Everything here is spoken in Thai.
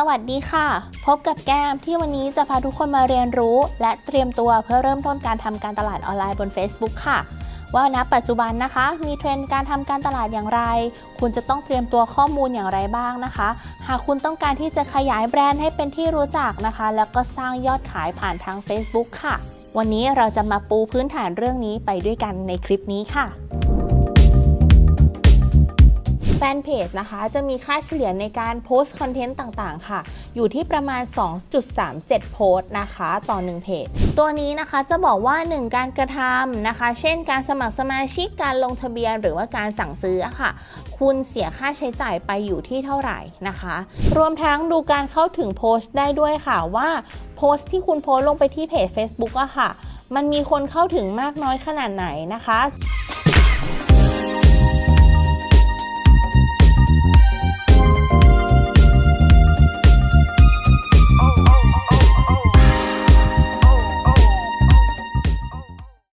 สวัสดีค่ะ พบกับแก้มที่วันนี้จะพาทุกคนมาเรียนรู้ และเตรียมตัวเพื่อเริ่มต้นการทำการตลาดออนไลน์บน Facebook ค่ะ ว่าณปัจจุบันนะคะ มีเทรนด์การทำการตลาดอย่างไร คุณจะต้องเตรียมตัวข้อมูลอย่างไรบ้างนะคะ หากคุณต้องการที่จะขยายแบรนด์ให้เป็นที่รู้จักนะคะ แล้วก็สร้างยอดขายผ่านทาง Facebook ค่ะ วันนี้เราจะมาปูพื้นฐานเรื่องนี้ไปด้วยกันในคลิปนี้ค่ะ นเพจนะคะจะมีค่าเฉลี่ยในการโพสต์คอนเทนต์ต่างๆ ค่ะ อยู่ที่ประมาณ 2.37 โพสต์นะคะต่อ1เพจ ตัวนี้นะคะจะบอกว่า 1 การกระทำนะคะ เช่นการสมัครสมาชิกการลงทะเบียนหรือว่าการสั่งซื้อค่ะ คุณเสียค่าใช้จ่ายไปอยู่ที่เท่าไหร่นะคะ รวมทั้งดูการเข้าถึงโพสต์ได้ด้วยค่ะว่าโพสต์ที่คุณโพสต์ลงไปที่เพจ Facebook อะค่ะ มันมีคนเข้าถึงมากน้อยขนาดไหนนะคะ